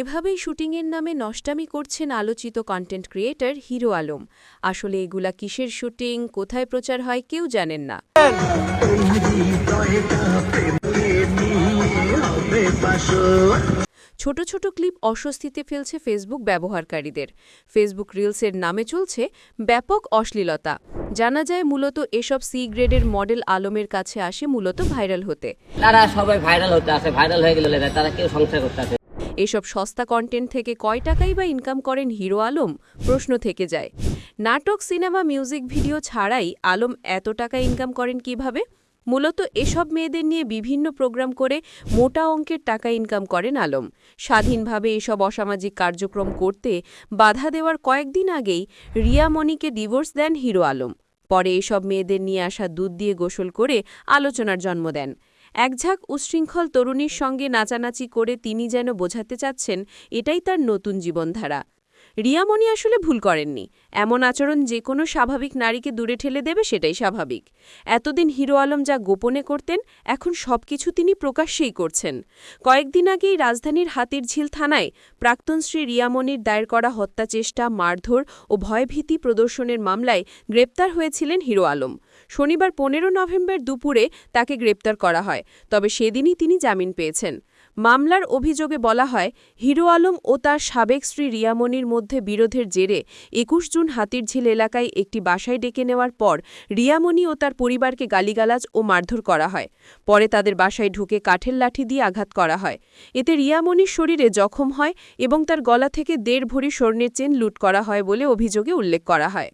এভাবেই শুটিংয়ের নামে নষ্টামি করছেন আলোচিত কন্টেন্ট ক্রিয়েটর হিরো আলম। আসলে এগুলা কিসের শুটিং, কোথায় প্রচার হয় কেউ জানেন না। ছোট ছোট ক্লিপ অস্বস্তিতে ফেলছে ফেসবুক ব্যবহারকারীদের। ফেসবুক রিলসের নামে চলছে ব্যাপক অশ্লীলতা। জানা যায় মূলত এসব সি গ্রেডের মডেল আলমের কাছে আসে মূলত ভাইরাল হতে। তারা সবাই ভাইরাল হতে আছে ভাইরাল হয়ে গেলে তারা কেউ সংসার করতে আছে এসব সস্তা কন্টেন্ট থেকে কয় টাকাই বা ইনকাম করেন হিরো আলম? প্রশ্ন থেকে যায়। নাটক সিনেমা মিউজিক ভিডিও ছাড়াই আলম এত টাকা ইনকাম করেন কীভাবে? মূলত এসব মেয়েদের নিয়ে বিভিন্ন প্রোগ্রাম করে মোটা অঙ্কের টাকা ইনকাম করেন আলম। স্বাধীনভাবে এসব অসামাজিক কার্যক্রম করতে বাধা দেওয়ার কয়েকদিন আগেই রিয়া মণিকে ডিভোর্স দেন হিরো আলম। পরে এসব মেয়েদের নিয়ে আসা দুধ দিয়ে গোসল করে আলোচনার জন্ম দেন। একঝাঁক উচ্ছৃঙ্খল তরুণীর সঙ্গে নাচানাচি করে তিনি যেন বোঝাতে চাচ্ছেন, এটাই তার নতুন জীবনধারা। রিয়ামণি আসলে ভুল করেননি। এমন আচরণ যে কোনো স্বাভাবিক নারীকে দূরে ঠেলে দেবে সেটাই স্বাভাবিক। এতদিন হিরো আলম যা গোপনে করতেন, এখন সবকিছু তিনি প্রকাশ্যেই করছেন। কয়েকদিন আগেই রাজধানীর হাতিরঝিল থানায় প্রাক্তন শ্রী রিয়ামণির দায়ের করা হত্যাচেষ্টা, মারধর ও ভয়ভীতি প্রদর্শনের মামলায় গ্রেপ্তার হয়েছিলেন হিরো আলম। শনিবার পনেরো নভেম্বর দুপুরে তাকে গ্রেপ্তার করা হয়, তবে সেদিনই তিনি জামিন পেয়েছেন। মামলার অভিযোগে বলা হয়, হিরো আলম ও তার সাবেক স্ত্রী রিয়ামণির মধ্যে বিরোধের জেরে একুশ জুন হাতিরঝিল এলাকায় একটি বাসায় ডেকে নেওয়ার পর রিয়ামণি ও তার পরিবারকে গালিগালাজ ও মারধর করা হয়। পরে তাদের বাসায় ঢুকে কাঠের লাঠি দিয়ে আঘাত করা হয়। এতে রিয়ামণির শরীরে জখম হয় এবং তার গলা থেকে দেড় ভরি স্বর্ণের চেন লুট করা হয় বলে অভিযোগে উল্লেখ করা হয়।